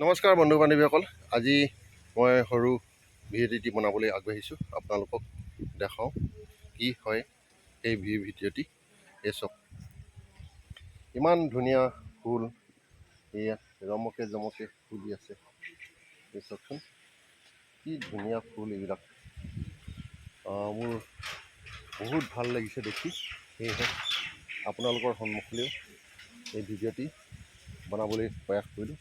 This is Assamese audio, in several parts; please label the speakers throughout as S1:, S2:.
S1: নমস্কাৰ বন্ধু বান্ধৱীসকল আজি মই সৰু ভিডিঅ'টি বনাবলৈ আগবাঢ়িছোঁ। আপোনালোকক দেখাওঁ কি হয় সেই ভি ভিডিঅ'টি। এই চাওক। ইমান ধুনীয়া ফুল। এয়া ৰমকে জমকে ফুলি আছে। এই চাওকচোন। কি ধুনীয়া ফুল এইবিলাক। মোৰ বহুত ভাল লাগিছে দেখি। সেয়েহে আপোনালোকৰ সন্মুখলৈও এই ভিডিঅ'টি বনাবলৈ প্ৰয়াস কৰিলোঁ।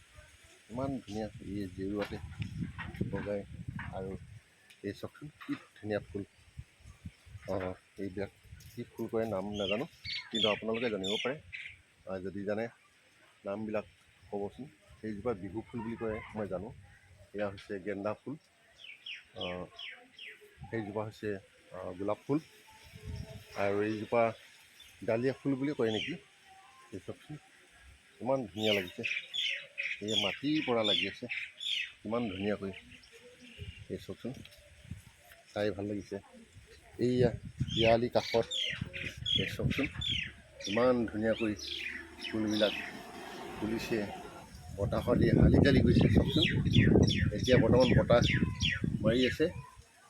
S1: ইমান ধুনীয়া এই জেউৰাতে বগাই আৰু এই চাওকচোন কি ধুনীয়া ফুল। অঁ, এইবিলাক কি ফুল কৰে নাম নাজানো, কিন্তু আপোনালোকে জানিব পাৰে। যদি জানে, নামবিলাক ক'বচোন। সেইজোপা বিহু ফুল বুলি কয়, মই জানো। এয়া হৈছে গেন্দা ফুল। সেইজোপা হৈছে গোলাপ ফুল। আৰু এইজোপা ডালিয়া ফুল বুলি কয় নেকি? এই চাওকচোন ইমান ধুনীয়া লাগিছে। এই মাটিৰ পৰা লাগি আছে। ইমান ধুনীয়াকৈ এই চাওকচোন চাই ভাল লাগিছে। এইয়া পিয়ালি কাষত। এই চাওকচোন ইমান ধুনীয়াকৈ ফুলবিলাক ফুলিছে। বতাহত দি হালি জালি গৈছে চাওকচোন এতিয়া বৰ্তমান বতাহ মাৰি আছে।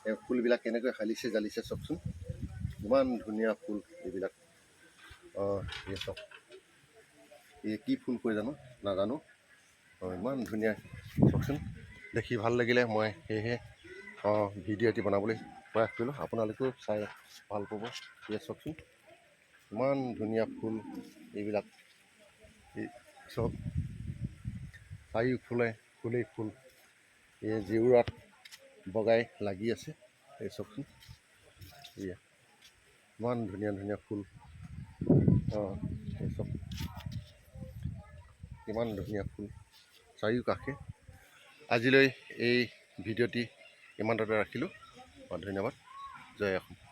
S1: এই ফুলবিলাক কেনেকৈ হালিছে জালিছে চাওকচোন ইমান ধুনীয়া ফুল এইবিলাক। অঁ এই চাওক এই কি ফুল কয় জানো? নাজানো। ইমান ধুনীয়া চাওকচোন দেখি ভাল লাগিলে মই সেয়েহে অঁ ভিডিঅ' এটি বনাবলৈ প্ৰয়াস কৰিলোঁ। আপোনালোকেও চাই ভাল পাব এয়া চাওকচোন। ইমান ধুনীয়া ফুল এইবিলাক এই চব। চাৰিওফালে ফুলেই ফুল। এই জেউৰাত বগাই লাগি আছে এই চাওকচোন। এয়া ইমান ধুনীয়া ধুনীয়া ফুল। অঁ এই চব কিমান ধুনীয়া ফুল। চাৰিওকাষে। আজিলৈ এই ভিডিঅ'টি ইমানতে ৰাখিলোঁ। ধন্যবাদ। জয় অসম।